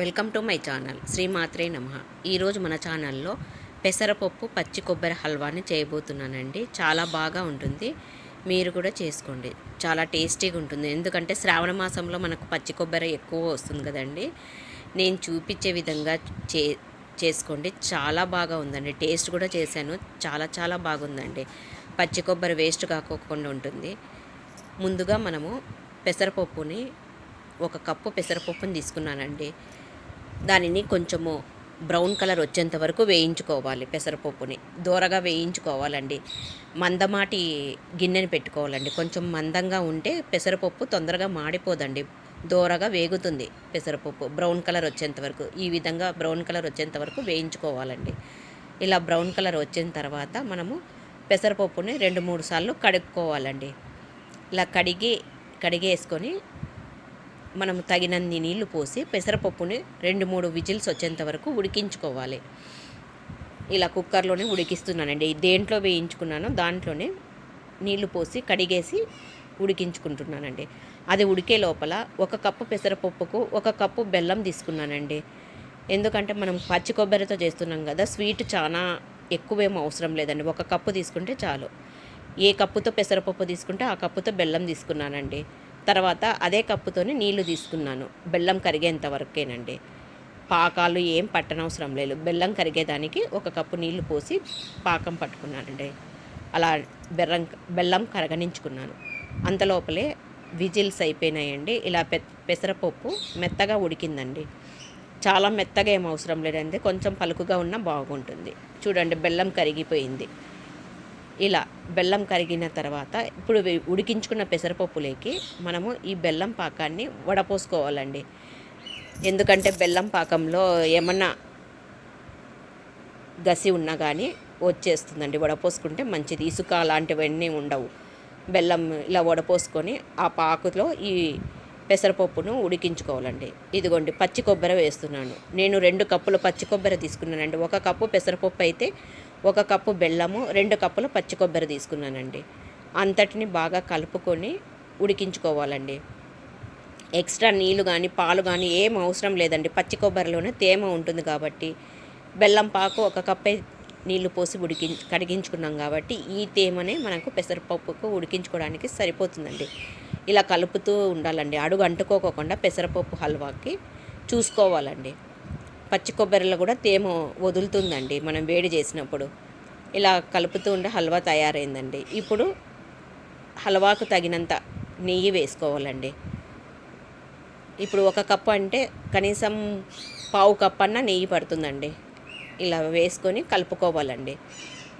Welcome to my channel శ్రీమాత్రే నమ. ఈరోజు మన ఛానల్లో పెసరపప్పు పచ్చి కొబ్బరి హల్వాని చేయబోతున్నానండి. చాలా బాగా ఉంటుంది. మీరు కూడా చేసుకోండి. చాలా టేస్టీగా ఉంటుంది. ఎందుకంటే శ్రావణ మాసంలో మనకు పచ్చి కొబ్బరి ఎక్కువ వస్తుంది కదండి. నేను చూపించే విధంగా చే చేసుకోండి. చాలా బాగా ఉందండి. టేస్ట్ కూడా చేశాను. చాలా చాలా బాగుందండి. పచ్చి కొబ్బరి వేస్ట్ కాకోకుండా ఉంటుంది. ముందుగా మనము పెసరపప్పుని ఒక కప్పు పెసరపప్పుని తీసుకున్నానండి. దానిని కొంచెము బ్రౌన్ కలర్ వచ్చేంత వరకు వేయించుకోవాలి పెసరపప్పుని. దూరగా వేయించుకోవాలండి. మందమాటి గిన్నెని పెట్టుకోవాలండి. కొంచెం మందంగా ఉంటే పెసరపప్పు తొందరగా మాడిపోదండి. దూరగా వేగుతుంది పెసరపప్పు. బ్రౌన్ కలర్ వచ్చేంత వరకు. ఈ విధంగా బ్రౌన్ కలర్ వచ్చేంత వరకు వేయించుకోవాలండి. ఇలా బ్రౌన్ కలర్ వచ్చిన తర్వాత మనము పెసరపప్పుని రెండు మూడు సార్లు కడుక్కోవాలండి. ఇలా కడిగి కడిగేసుకొని మనం తగినన్ని నీళ్ళు పోసి పెసరపప్పుని రెండు మూడు విజిల్స్ వచ్చేంత వరకు ఉడికించుకోవాలి. ఇలా కుక్కర్లోనే ఉడికిస్తున్నానండి. దేంట్లో వేయించుకున్నానో దాంట్లోనే నీళ్ళు పోసి కడిగేసి ఉడికించుకుంటున్నానండి. అది ఉడికే లోపల ఒక కప్పు పెసరపప్పుకు ఒక కప్పు బెల్లం తీసుకున్నానండి. ఎందుకంటే మనం పచ్చి కొబ్బరితో చేస్తున్నాం కదా స్వీట్ చాలా ఎక్కువేం అవసరం లేదండి. ఒక కప్పు తీసుకుంటే చాలు. ఏ కప్పుతో పెసరపప్పు తీసుకుంటే ఆ కప్పుతో బెల్లం తీసుకున్నానండి. తర్వాత అదే కప్పుతోని నీళ్ళు తీసుకున్నాను. బెల్లం కరిగేంత వరకేనండి. పాకాలు ఏం పట్టనవసరం లేదు. బెల్లం కరిగేదానికి ఒక కప్పు నీళ్ళు పోసి పాకం పట్టుకున్నానండి. అలా బెర్రం బెల్లం కరగనించుకున్నాను. అంతలోపలే విజిల్స్ అయిపోయినాయండి. ఇలా పె పెసరపప్పు మెత్తగా ఉడికిందండి. చాలా మెత్తగా ఏం అవసరం లేదండి. కొంచెం పలుకుగా ఉన్నా బాగుంటుంది. చూడండి బెల్లం కరిగిపోయింది. ఇలా బెల్లం కరిగిన తర్వాత ఇప్పుడు ఉడికించుకున్న పెసరపప్పులోకి మనము ఈ బెల్లం పాకాన్ని వడపోసుకోవాలండి. ఎందుకంటే బెల్లం పాకంలో ఏమన్నా గసి ఉన్నా కానీ వచ్చేస్తుందండి. వడపోసుకుంటే మంచిది. ఇసుక అలాంటివన్నీ ఉండవు. బెల్లం ఇలా వడపోసుకొని ఆ పాకులో ఈ పెసరపప్పును ఉడికించుకోవాలండి. ఇదిగోండి పచ్చి కొబ్బరి వేస్తున్నాను. నేను రెండు కప్పుల పచ్చి కొబ్బరి తీసుకున్నానండి. ఒక కప్పు పెసరపప్పు అయితే ఒక కప్పు బెల్లము రెండు కప్పుల పచ్చి కొబ్బరి తీసుకున్నానండి. అంతటిని బాగా కలుపుకొని ఉడికించుకోవాలండి. ఎక్స్ట్రా నీళ్ళు కానీ పాలు కానీ ఏం అవసరం లేదండి. పచ్చి కొబ్బరిలోనే తేమ ఉంటుంది కాబట్టి బెల్లం పాకు ఒక కప్పే నీళ్ళు పోసి ఉడికి కడిగించుకున్నాం కాబట్టి ఈ తేమనే మనకు పెసరపప్పుకు ఉడికించుకోవడానికి సరిపోతుందండి. ఇలా కలుపుతూ ఉండాలండి. అడుగు అంటుకోకుండా పెసరపప్పు హల్వాకి చూసుకోవాలండి. పచ్చి కొబ్బరిలో కూడా తేమ వదులుతుందండి మనం వేడి చేసినప్పుడు. ఇలా కలుపుతూ ఉంటే హల్వా తయారైందండి. ఇప్పుడు హల్వాకు తగినంత నెయ్యి వేసుకోవాలండి. ఇప్పుడు ఒక కప్పు అంటే కనీసం పావు కప్పు అన్న నెయ్యి పడుతుందండి. ఇలా వేసుకొని కలుపుకోవాలండి.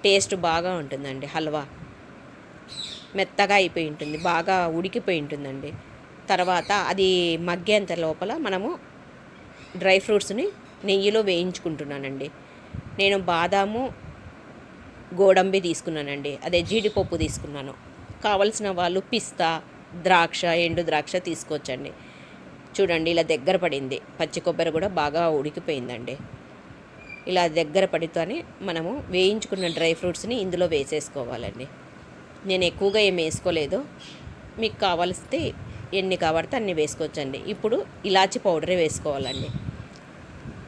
టేస్ట్ బాగా ఉంటుందండి హల్వా. మెత్తగా అయిపోయి ఉంటుంది బాగా ఉడికిపోయి ఉంటుందండి. తర్వాత అది మగ్గేంత లోపల మనము డ్రై ఫ్రూట్స్ని నెయ్యిలో వేయించుకుంటున్నానండి. నేను బాదాము గోడంబి తీసుకున్నానండి. అదే జీడిపప్పు తీసుకున్నాను. కావలసిన వాళ్ళు పిస్తా ద్రాక్ష ఎండు ద్రాక్ష తీసుకోవచ్చండి. చూడండి ఇలా దగ్గర పడింది. పచ్చి కొబ్బరి కూడా బాగా ఉడికిపోయిందండి. ఇలా దగ్గర పడితేనే మనము వేయించుకున్న డ్రై ఫ్రూట్స్ని ఇందులో వేసేసుకోవాలండి. నేను ఎక్కువగా ఏం వేసుకోలేదు. మీకు కావలిస్తే ఎన్ని కావడితే అన్ని వేసుకోవచ్చండి. ఇప్పుడు ఇలాచి పౌడరే వేసుకోవాలండి.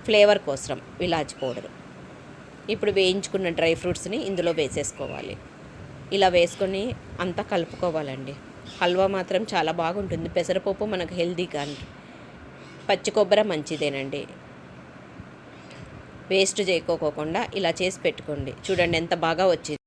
ఫ్లేవర్ కోసం ఇలాచి పౌడర్. ఇప్పుడు వేయించుకున్న డ్రై ఫ్రూట్స్ని ఇందులో వేసేసుకోవాలి. ఇలా వేసుకొని అంతా కలుపుకోవాలండి. హల్వా మాత్రం చాలా బాగుంటుంది. పెసరపప్పు మనకు హెల్దీ కానీ పచ్చి కొబ్బరి మంచిదేనండి. వేస్ట్ చేయకోకుండా ఇలా చేసి పెట్టుకోండి. చూడండి ఎంత బాగా వచ్చింది.